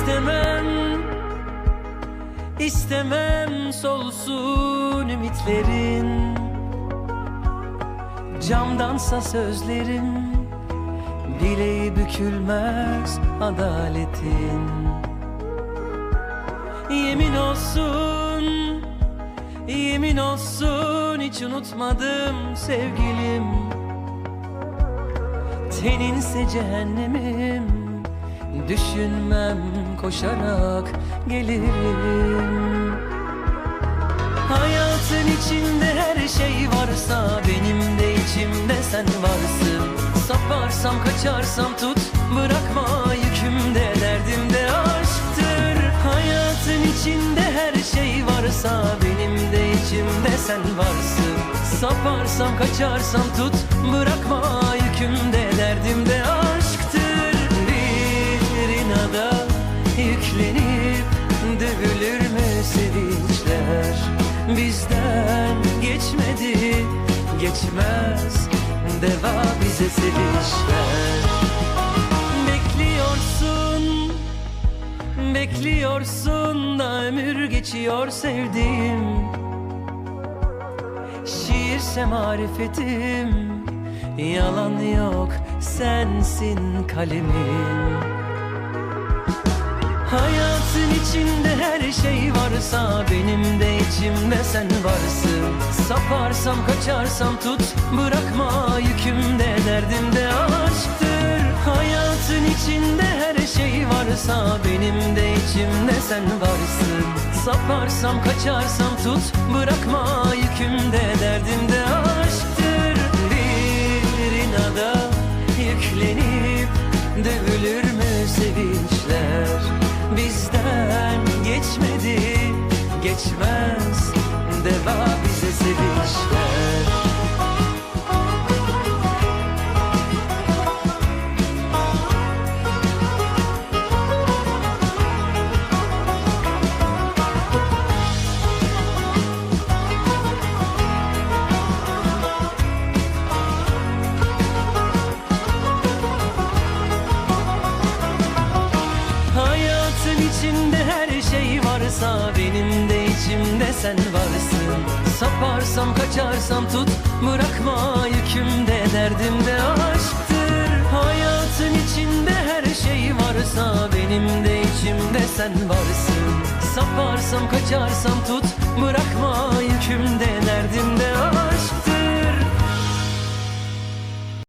istemem İstemem solsun ümitlerin. Camdansa sözlerim Bileği bükülmez adaletin. Yemin olsun Yemin olsun hiç unutmadım sevgilim. Teninse cehennemim Düşünmem koşarak gelirim. Hayatın içinde her şey varsa Benim de içimde sen varsın. Saparsam kaçarsam tut Bırakma yükümde derdimde aşktır. Hayatın içinde her şey varsa Benim de içimde sen varsın. Saparsam kaçarsam tut Bırakma yükümde derdimde aşktır Bizden geçmedi. Geçmez Deva bize sevinçler Bekliyorsun Bekliyorsun da ömür geçiyor sevdiğim. Şiirse marifetim Yalan yok sensin kalemim Hayatın içinde her şey varsa Benim de içimde sen varsın. Saparsam kaçarsam tut Bırakma yükümde derdimde aşktır. Hayatın içinde her şey varsa Benim de içimde sen varsın. Saparsam kaçarsam tut Bırakma yükümde derdimde aşktır. Bir inada yüklenip varsa Benim de içimde sen varsın. Saparsam kaçarsam tut Bırakma yükümde derdimde aşktır. Hayatın içinde her şey varsa Benim de içimde sen varsın. Saparsam kaçarsam tut Bırakma yükümde aşktır